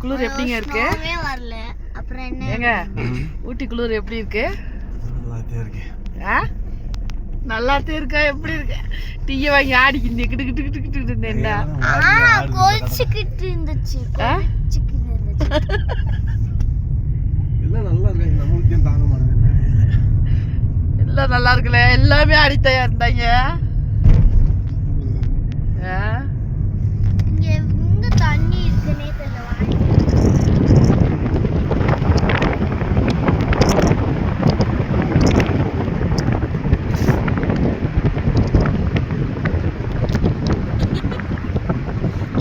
குளிர் எப்படிங்க இருக்கு? வரல. அப்புறம் என்ன? ஏங்க ஊட்டி குளிர் எப்படி இருக்கு? நல்லாத்தான் இருக்கு. ஆ? நல்லாத்தே இருக்கா? எப்படி இருக்கு? டீயை வாங்கி ஆடிக்கிட்டு கிட்டு கிட்டு கிட்டு கிட்டு ஆ இருந்துச்சு. எல்லாம் நல்லா இருக்கு? நம்மளுக்கு ஏன் தாங்க மாட்டேங்குது எல்லாம் நல்லா இருக்குல்ல எல்லாமே ஆடித்தையா இருந்தாங்க. ஆ? இங்க இங்க தண்ணி இருக்குன்னே தெரியல வாங்கி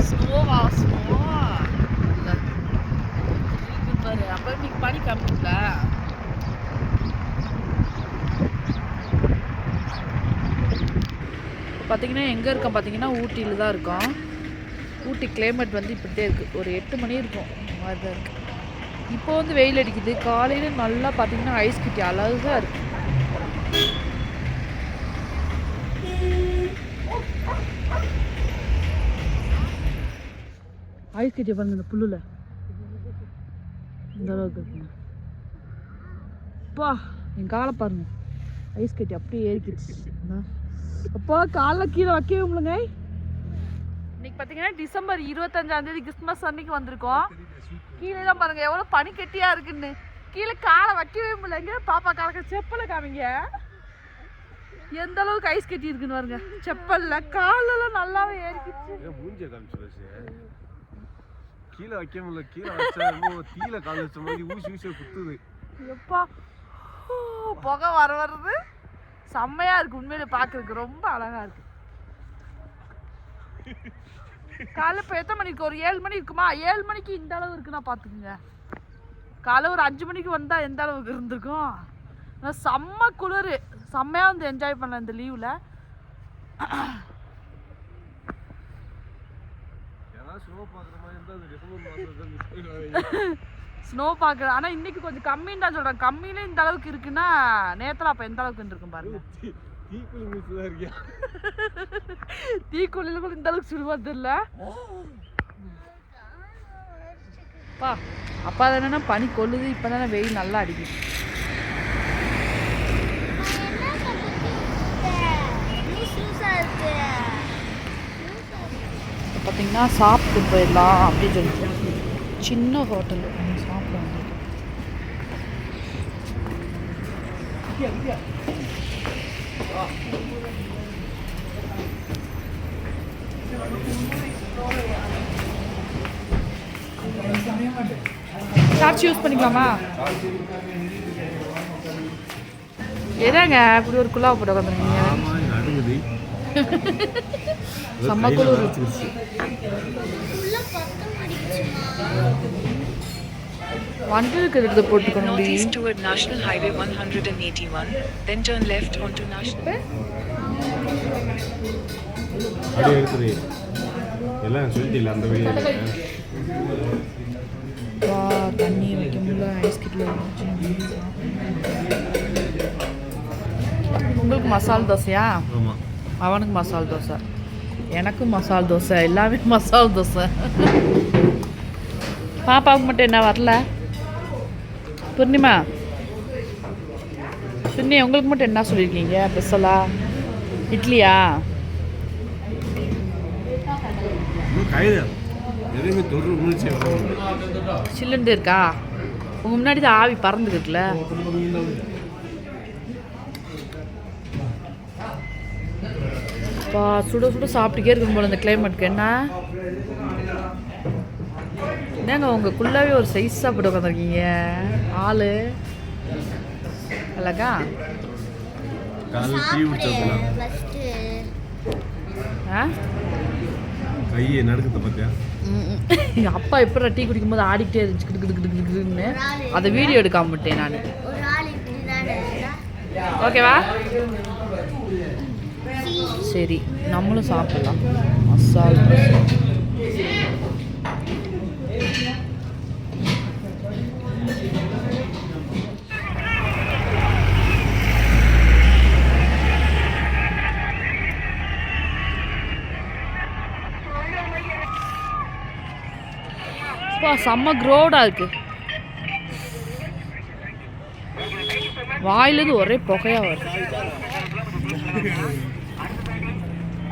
ஸ்னோவா ஸ்னோ பாரு அப்போ இன்னைக்கு பண்ணி காமிக்கல பார்த்தீங்கன்னா எங்கே இருக்கோம்? பார்த்தீங்கன்னா ஊட்டியில் தான் இருக்கோம். ஊட்டி கிளைமேட் வந்து இப்படியே இருக்குது ஒரு எட்டு மணி இருக்கும். மாதிரி தான் இருக்குது இப்போ வந்து வெயில் அடிக்குது. காலையில் நல்லா பார்த்தீங்கன்னா ஐஸ் கிட்டி அழகாக இருக்கு. ஐஸ் கட்டியை பாருங்க இந்த புல்லுல. இந்த அளவுக்கு இருக்குங்க அப்பா என் காலை பாருங்க. ஐஸ் கட்டி அப்படியே ஏறிக்கிடுச்சு? அப்பா காலை கீழே வைக்கவே முடியலங்க. இன்னைக்கு பார்த்தீங்கன்னா டிசம்பர் இருபத்தஞ்சாம் தேதி கிறிஸ்மஸ் அன்னைக்கு வந்திருக்கோம். கீழே தான் பாருங்க எவ்வளோ பனி கெட்டியா இருக்குன்னு. கீழே காலை வைக்கவே முடியலங்க. பாப்பா காலக்க செப்பலை காமிங்க. எந்த அளவுக்கு ஐஸ் கட்டி இருக்குன்னு பாருங்க. செப்பல்ல காலெல்லாம் நல்லாவே ஏறிக்கிச்சு கீழே வைக்க முடியல. கீழே வச்சா என்னமோ கீழே கால் வச்ச மாதிரி ஊசி ஊசியா குத்துது. எப்பா? புகை வர வர்றது. செம்மையா இருக்கு உண்மையில பார்க்கறதுக்கு ரொம்ப அழகா இருக்கு. காலைல இப்போ எத்தனை மணிக்கு? ஒரு ஏழு மணி இருக்குமா? ஏழு மணிக்கு இந்த அளவு இருக்குன்னா பார்த்துக்குங்க காலை ஒரு அஞ்சு மணிக்கு வந்தால் எந்த அளவுக்கு இருந்திருக்கும்? செம்ம குளிர். செம்மையாக வந்து என்ஜாய் பண்ணேன் இந்த லீவில் யாராவது ஸ்னோ பார்க்குற மாதிரி இருந்தால் அது டிசம்பர் மாதம் மிஸ் பண்ணிடுவாங்க ஸ்னோ பார்க்குறது ஆனால் இன்னைக்கு கொஞ்சம் கம்மின்னு தான் சொல்கிறேன் கம்மியிலே இந்த அளவுக்கு இருக்குன்னா நேத்துல அப்போ எந்த அளவுக்கு இருக்கும் பாருங்க. தீ- தீக்குழி மிஸ் தான் இருக்கியா? தீக்குள்ளில கூட இந்த அளவுக்கு சுடுவா தெரியல. பா அப்பா தானே பனி கொள்ளுது இப்போ தானே வெயில் நல்லா அடிக்குது. இப்போ பார்த்தீங்கன்னா சாப்பிட்டு போயிடலாம் அப்படின்னு சொல்லிட்டு. சின்ன ஹோட்டல். சாப்பிட வந்திருக்கோம் சார்ஜ் யூஸ் பண்ணிக்கலாமா? எதாங்க இப்படி ஒரு குழாவை போட்டு உட்காந்துருக்கீங்க செம்ம குளிர் இருக்கிறது போட்டுக்கணும் Northeast toward National Highway 181, then turn left onto National. அப்படியே இருக்குது. எல்லாம் சொல்லிட்டில்ல அந்த வழியில் வா தண்ணி வைக்க முடியல ஐஸ் கிட்டில் உங்களுக்கு மசால் தோசையா? ஆமாம் அவனுக்கு மசால் தோசை. எனக்கும் மசால் தோசை எல்லாமே மசால் தோசை. பாப்பாவுக்கு மட்டும் என்ன வரல? பூர்ணிமா பின்னி உங்களுக்கு மட்டும் என்ன சொல்லியிருக்கீங்க? ஸ்பெஷலா இட்லியா? சில்லுண்டு இருக்கா? உங்கள் முன்னாடி தான் ஆவி பறந்துக்கிட்டுல அப்பா சுட சுட சாப்பிட்டுக்கே இருக்கும் போல இந்த கிளைமேட்க்கு என்ன? என்னங்க உங்களுக்குள்ளாவே ஒரு சைஸ் சாப்பிட்டு உட்காந்துருக்கீங்க? ஆளு. அழகா? கையை நடக்குது பார்த்தியா எங்கள் அப்பா எப்படி டீ குடிக்கும்போது ஆடிக்கிட்டே இருந்துச்சு கிடு கிடு கிடு கிடுன்னு. அதை வீடியோ எடுக்காம விட்டேன் நான். ஓகேவா? சரி நம்மளும் சாப்பிடலாம். மசால் செம்ம க்ரோடா இருக்கு. வாயிலிருந்து ஒரே புகையா வருது அம்மா தலை செய்ய என்ன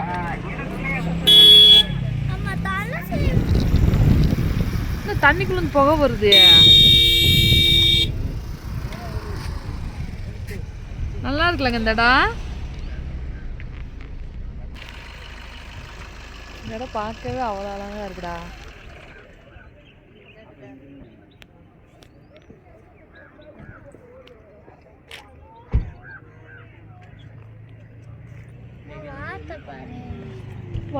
தண்ணிக்குள்ள இருந்து புகை வருது? நல்லா இருக்கலங்க இந்த இடம். இந்த இடம் பார்க்கவே அவ்வளோ அழகா இருக்குடா வார்த்தை பாரு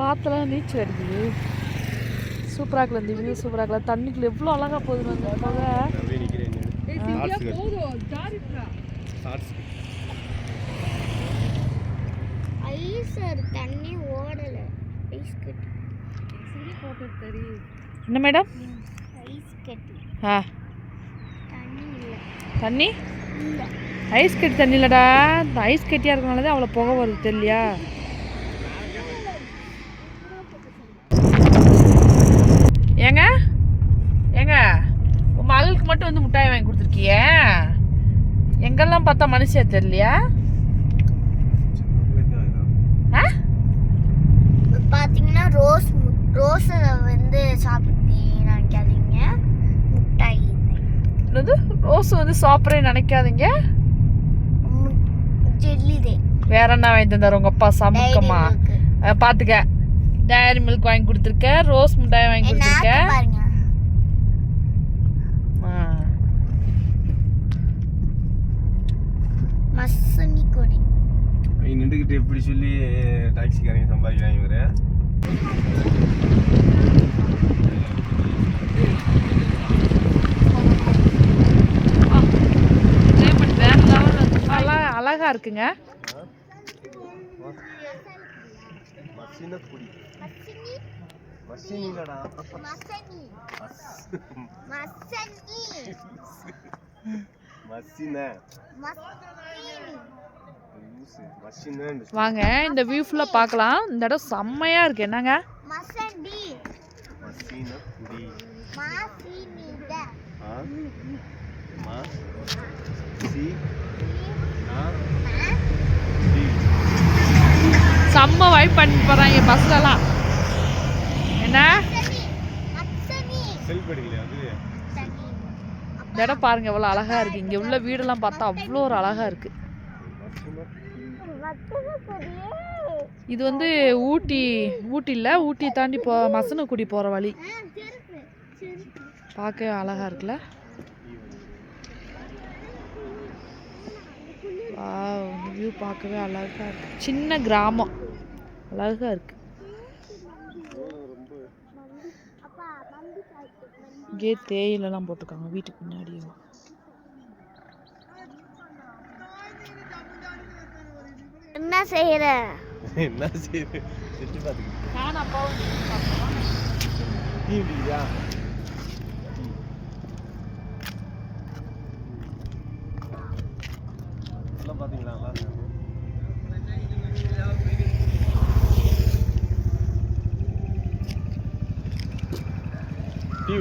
வாத்தெல்லாம் நீச்சல் அடிக்குது. சூப்பராக இருக்குல்ல இந்த வியூ சூப்பராக இருக்குல்ல. தண்ணிக்குள்ள எவ்வளோ அழகா போகுது அந்த புகை தண்ணி ஓடல. என்ன மேடம் ஆ. தண்ணி இல்லை. தண்ணி? இல்லை. ஐஸ் கட்டி தண்ணி இல்லடா. இந்த ஐஸ் கட்டியாக இருக்கனால தான் அவ்வளோ புகை வருது தெரியலையா ஏங்க ஏங்க உன் மகளுக்கு மட்டும் வந்து மிட்டாய் வாங்கி கொடுத்துருக்கிய? எங்கெல்லாம் பார்த்தா மனுஷியா தெரியலையா? பார்த்தீங்கன்னா ரோஸ் ரோஸை வந்து சாப்பிட்டீங்க நினைக்காதீங்க. முட்டாய் என்னது? ரோஸ் வந்து சாப்பிட்றேன்னு நினைக்காதீங்க? வேற என்ன வாங்கி தந்தார் உங்க அப்பா? சமுக்கமா பாத்துக்க டயரி மில்க் வாங்கி கொடுத்துருக்க. ரோஸ் மிட்டாய் வாங்கி கொடுத்துருக்க நாக்கு பாருங்க ஆ. மசனி கொடி நின்றுக்கிட்டு எப்படி சொல்லி டாக்ஸிக்காரங்க சம்பாதிக்கிறாங்க இவரு. அழகா அழகா இருக்குங்க. மசின குடி மசனி வாங்க இந்த வியூ பார்க்கலாம். இந்த இடம் செம்மையா இருக்கு. என்னங்க? செம்ம வைப் பண்ணி போறாங்க பஸ்லலாம் என்ன? எடுக்கலையா அது? இந்த இடம் பாருங்க எவ்வளோ அழகா இருக்கு. இங்க உள்ள வீடெல்லாம் பார்த்தா அவ்வளோ ஒரு அழகா இருக்கு. இது வந்து ஊட்டி ஊட்டி ஊட்டியை ஊட்டி தாண்டி போ மசனக்குடி போகிற வழி. பார்க்க பார்க்கவே அழகா இருக்குல்ல? வியூ பார்க்கவே அழகா இருக்கு. சின்ன கிராமம். அழகா இருக்குது அப்பா மந்தி சாப்பிட்டு இங்கே தேயிலெல்லாம் போட்டிருக்காங்க வீட்டுக்கு பின்னாடியும் என்ன செய்யற என்ன செய்யுது சுற்றி பார்த்துக்கிட்டு நான் அப்பாவும் டீ குடிக்கிறியா எல்லாம் பார்த்தீங்களா நல்லா இருக்கு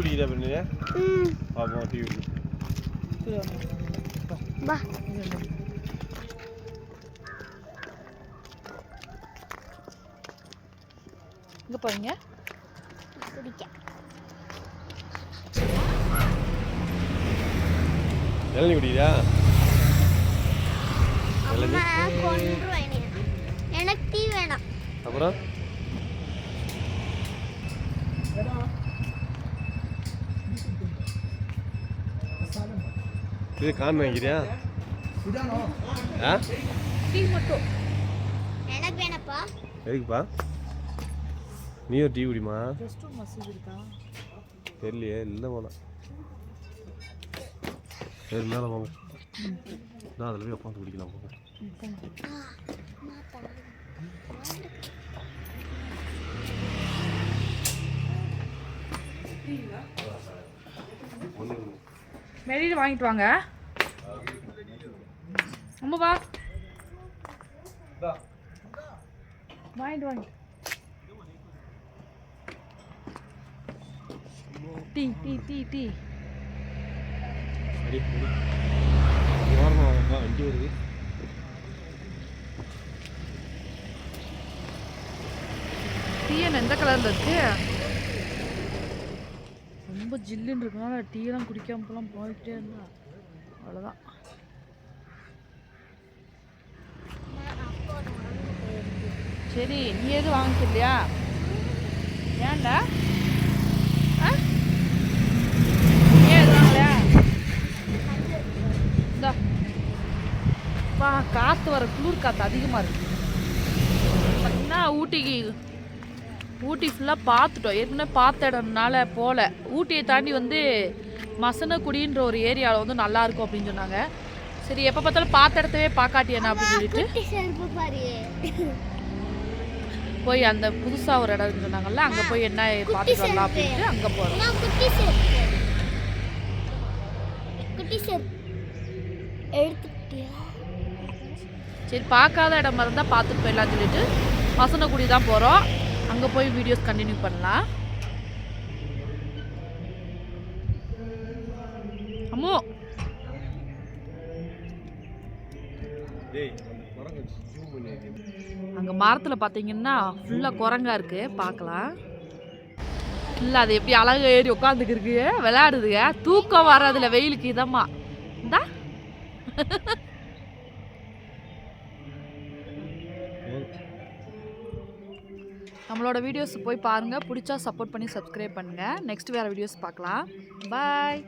டீ குடிக்கிறியா பண்ணு ம் பார்ப்போம் டீ குடி வா இங்க பாருங்க குடிக்க இளநீ குடிக்கிறியா அம்மா கொன்றுவேன் என்னைய. எனக்கு டீ வேணாம் அப்புறம் இது கான் வாங்கிக்கிறியா ஆ? எதுக்குப்பா? நீ ஒரு டீ குடிமா தெரியலையே இல்லை போல. சரி மேலே போங்க நான் அதில் போய் உட்காந்து குடிக்கலாம் போங்க. வெளியில் வாங்கிட்டு வாங்க. அம்மா வா. வாங்கிட்டு வாங்க. Tea tea tea tea. வண்டி வருது டீ என்ன எந்த கலரில் இருக்கு? ரொம்ப ஜில்லுன்னு இருக்கனால டீலாம் குடிக்காம போலாம் போய்கிட்டே இருந்தா. அவ்வளோதான் சரி நீ எதுவும் வாங்கிக்கலையா ஏன்டா? ஆ? நீ எதுவும் இந்தா. காற்று வர குளிர் காற்று அதிகமாக இருக்கு. பார்த்தீங்கன்னா ஊட்டிக்கு ஊட்டி ஃபுல்லாக பார்த்துட்டோம். ஏற்கனவே பார்த்த இடம்னால போகல ஊட்டியை தாண்டி வந்து மசனக்குடின்ற ஒரு ஏரியாவில் வந்து நல்லா இருக்கும் அப்படின்னு சொன்னாங்க. சரி எப்போ பார்த்தாலும் பார்த்த இடத்தவே பார்க்காட்டியண்ணா அப்படின்னு சொல்லிட்டு. போய் அந்த புதுசாக ஒரு இடம் சொன்னாங்கல்ல அங்கே போய் என்ன பார்த்துட்டு வரலாம் அப்படின்ட்டு அங்கே போகிறோம் சரி பார்க்காத இடமா இருந்தால் பார்த்துட்டு போயிடலாம்னு சொல்லிட்டு மசனக்குடி தான் போகிறோம் அங்கே போய் வீடியோஸ் கண்டினியூ பண்ணலாம். அம்மோ. அங்கே மரத்தில் பார்த்தீங்கன்னா ஃபுல்லாக குரங்கா இருக்கு. பார்க்கலாம் இல்லை அது எப்படி அழகு ஏறி உட்காந்துக்கிருக்கு விளையாடுதுங்க. தூக்கம் வர்றதுல வெயிலுக்கு இதமா இந்தா. நம்மளோட வீடியோஸ் போய் பாருங்கள் பிடிச்சா சப்போர்ட் பண்ணி சப்ஸ்கிரைப் பண்ணுங்கள் நெக்ஸ்ட் வேறு வீடியோஸ் பார்க்கலாம். பாய்